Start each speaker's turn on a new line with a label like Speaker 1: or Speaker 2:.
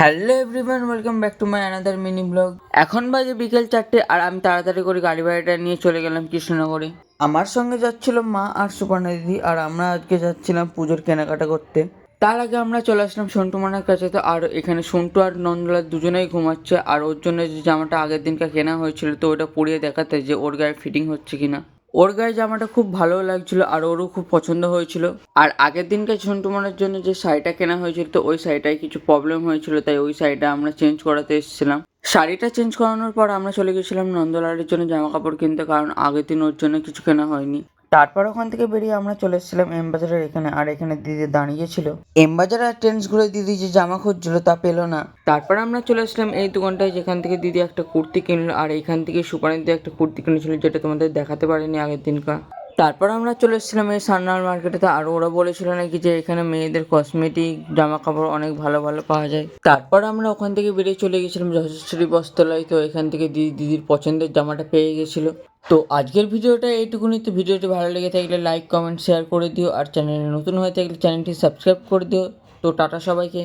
Speaker 1: Hello everyone welcome back to my another mini blog এখন বাজে বিকেল চারটে আর আমি তাড়াতাড়ি করে গাড়ি বাড়িটা নিয়ে চলে গেলাম কৃষ্ণনগরে। আমার সঙ্গে যাচ্ছিল মা আর সুপর্ণা দিদি আর আমরা আজকে যাচ্ছিলাম পুজোর কেনাকাটা করতে। তার আগে আমরা চলে আসলাম সন্টু মানার কাছে। তো আর এখানে সন্টু আর নন্দলাল দুজনেই ঘুমাচ্ছে আর ওর জন্য যে জামাটা আগের দিনকে কেনা হয়েছিল, তো ওটা পরিয়ে দেখাতে যে ওর গায়ে ফিটিং হচ্ছে কিনা। ওর গায়ে জামাটা খুব ভালো লাগছিল আর ওরও খুব পছন্দ হয়েছিল। আর আগের দিনকে ঝন্টু মনের জন্য যে শাড়িটা কেনা হয়েছিল, তো ওই শাড়িটায় কিছু প্রবলেম হয়েছিল, তাই ওই শাড়িটা আমরা চেঞ্জ করাতে এসেছিলাম। শাড়িটা চেঞ্জ করানোর পর আমরা চলে গেছিলাম নন্দলালের জন্য জামা কাপড় কিনতে, কারণ আগের দিন ওর জন্য কিছু কেনা হয়নি। তারপর ওখান থেকে বেরিয়ে আমরা চলে এসেছিলাম এম বাজারের এখানে, আর এখানে দিদি দাঁড়িয়েছিল এম বাজার আর ট্রেন্ডস ঘুরে দিদি যে জামা খুঁজছিল তা পেল না। তারপর আমরা চলে আসলাম এই দোকানটায়, যেখান থেকে দিদি একটা কুর্তি কিনলো, আর এখান থেকে সুপারি দিয়ে একটা কুর্তি কিনেছিল, যেটা তোমাদের দেখাতে পারিনি আগের দিনকার। তারপর আমরা চলে এসেছিলাম এই সান্নাল মার্কেটেতে আর ওরা বলেছিল নাকি যে এখানে মেয়েদের কসমেটিক জামা কাপড় অনেক ভালো ভালো পাওয়া যায়। তারপর আমরা ওখান থেকে বেরিয়ে চলে গেছিলাম যশস্বরী বস্ত্রালয়, তো এখান থেকে দিদি দিদির পছন্দের জামাটা পেয়ে গেছিল। তো আজকের ভিডিওটা এইটুকুনি। তো ভিডিওটি ভালো লেগে থাকলে লাইক কমেন্ট শেয়ার করে দিও। আর চ্যানেলে নতুন হয়ে থাকলে চ্যানেলটি সাবস্ক্রাইব করে দিও। তো টাটা সবাইকে।